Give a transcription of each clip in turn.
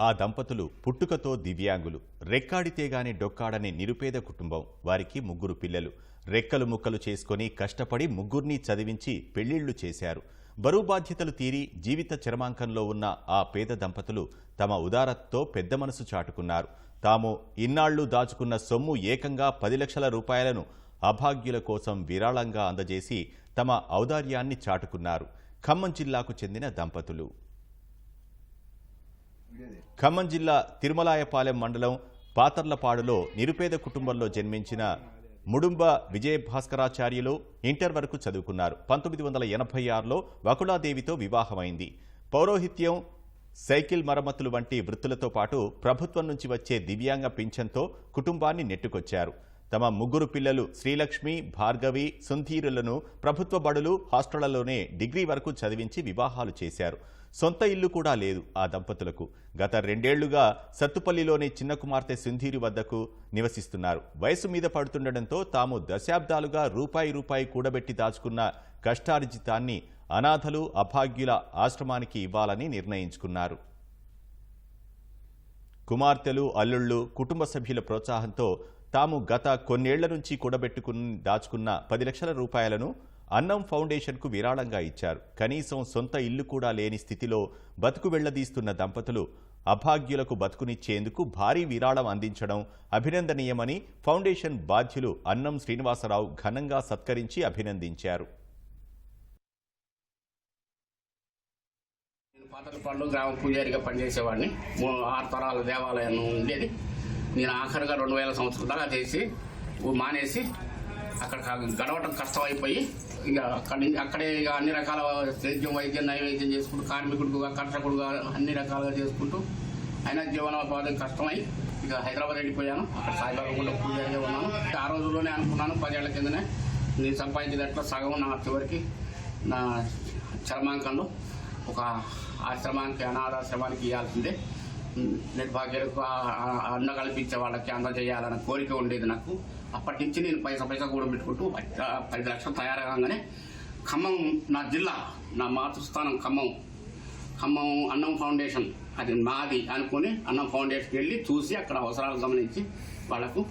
ఆ దంపతులు పుట్టుకతో దివ్యాంగులు. రెక్కాడితేగాని డొక్కాడని నిరుపేద కుటుంబం. వారికి ముగ్గురు పిల్లలు. రెక్కలు ముక్కలు చేసుకొని కష్టపడి ముగ్గురిని చదివించి పెళ్ళిళ్ళు చేశారు. బరువు బాధ్యతలు తీరి జీవిత చరమాంకంలో ఉన్న ఆ పేద దంపతులు తమ ఉదారతతో పెద్ద మనసు చాటుకున్నారు. తాము ఇన్నాళ్ళు దాచుకున్న సొమ్ము ఏకంగా పది లక్షల రూపాయలను అభాగ్యుల కోసం విరాళంగా అందజేసి తమ ఔదార్యాన్ని చాటుకున్నారు. ఖమ్మం జిల్లాకు చెందిన దంపతులు. ఖమ్మం జిల్లా తిరుమలాయపాలెం మండలం పాతర్లపాడులో నిరుపేద కుటుంబంలో జన్మించిన ముడుంబ విజయ భాస్కరాచార్యులు ఇంటర్ వరకు చదువుకున్నారు. పంతొమ్మిది వందల ఎనభై ఆరులో వకుళాదేవితో వివాహమైంది. పౌరోహిత్యం సైకిల్ మరమ్మతులు వంటి వృత్తులతో పాటు ప్రభుత్వం నుంచి వచ్చే దివ్యాంగ పింఛన్తో కుటుంబాన్ని నెట్టుకొచ్చారు. తమ ముగ్గురు పిల్లలు శ్రీలక్ష్మి భార్గవి సుంధీరులను ప్రభుత్వ బడులు హాస్టళ్ళలోనే డిగ్రీ వరకు చదివించి వివాహాలు చేశారు. సొంత ఇల్లు కూడా లేదు ఆ దంపతులకు. గత రెండేళ్ళుగా సత్తుపల్లిలోని చిన్న కుమార్తె సుంధీరి వద్దకు నివసిస్తున్నారు. వయసు మీద పడుతుండటంతో తాము దశాబ్దాలుగా రూపాయి రూపాయి కూడబెట్టి దాచుకున్న కష్టార్జితాన్ని అనాథలు అభాగ్యుల ఆశ్రమానికి ఇవ్వాలని నిర్ణయించుకున్నారు. కుమార్తెలు అల్లుళ్ళు కుటుంబ సభ్యుల ప్రోత్సాహంతో తాము గత కొన్నేళ్ళ నుంచి కూడబెట్టుకుని దాచుకున్న పది లక్షల రూపాయలను అన్నం ఫౌండేషన్కు విరాళంగా ఇచ్చారు. కనీసం సొంత ఇల్లు కూడా లేని స్థితిలో బతుకు వెళ్ళదీస్తున్న దంపతులు అభాగ్యులకు బతుకునిచ్చేందుకు భారీ విరాళం అందించడం అభినందనీయమని ఫౌండేషన్ బాధ్యులు అన్నం శ్రీనివాసరావు ఘనంగా సత్కరించి అభినందించారు. పాటలు పాతలపాడులో గ్రామ పూజారిగా పనిచేసేవాడిని. ఆరు తరాల దేవాలయం ఉండేది. నేను ఆఖరిగా రెండు వేల సంవత్సరాల దాకా చేసి మానేసి అక్కడ గడవటం కష్టం అయిపోయి ఇక అక్కడి నుంచి అక్కడే ఇక అన్ని రకాల సేద్యం వైద్యం నైవేద్యం చేసుకుంటూ కార్మికుడుగా కర్షకుడుగా అన్ని రకాలుగా చేసుకుంటూ అయినా జీవనోపాధి కష్టమై ఇక హైదరాబాద్ వెళ్ళిపోయాను. అక్కడ సాయిబాబా గుళ్ళో పూజారిగా ఉన్నాను. ఆ రోజుల్లోనే అనుకున్నాను పదేళ్ళ కిందనే నేను సంపాదించినట్లు సగం నా చివరికి నా చర్మాంకంలో ఒక ఆశ్రమానికి అనాథాశ్రమానికి ఇవ్వాల్సిందే. నిర్భాగ్యులకు ఆ- అన్న కల్పించే వాళ్ళకి అందజేయాలన్న కోరిక ఉండేది నాకు. అప్పటి నుంచి నేను పైసా పైసా కూడా పెట్టుకుంటూ పది లక్షలు తయారగానే ఖమ్మం నా జిల్లా నా మాతృస్థానం ఖమ్మం. ఖమ్మం అన్నం ఫౌండేషన్. అది నాది అనుకుని అన్నం ఫౌండేషన్కి వెళ్ళి చూసి అక్కడ అవసరాలు గమనించి వాళ్ళకు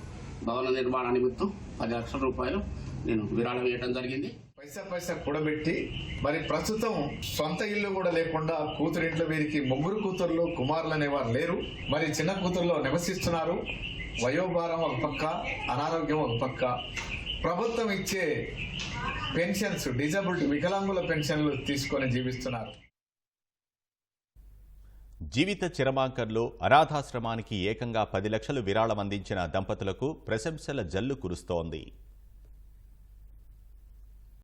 భవన నిర్మాణ నిమిత్తం పది లక్షల రూపాయలు నేను విరాళం వేయడం జరిగింది. పైసా పైసా కూడబెట్టి మరి ప్రస్తుతం సొంత ఇల్లు కూడా లేకుండా కూతురింట్లో వీరికి ముగ్గురు కూతుర్లు కుమారులు అనేవారు లేరు. మరి చిన్న కూతురులో నివసిస్తున్నారు. వయోభారం ఒక పక్క అనారోగ్యం ఒక పక్క. ప్రభుత్వం ఇచ్చే పెన్షన్స్ డిజబిలిటీ వికలాంగుల పెన్షన్లు తీసుకొని జీవిస్తున్నారు. జీవిత చరమాంకంలో అనాథాశ్రమానికి ఏకంగా పది లక్షలు విరాళం అందించిన దంపతులకు ప్రశంసల జల్లు కురుస్తోంది.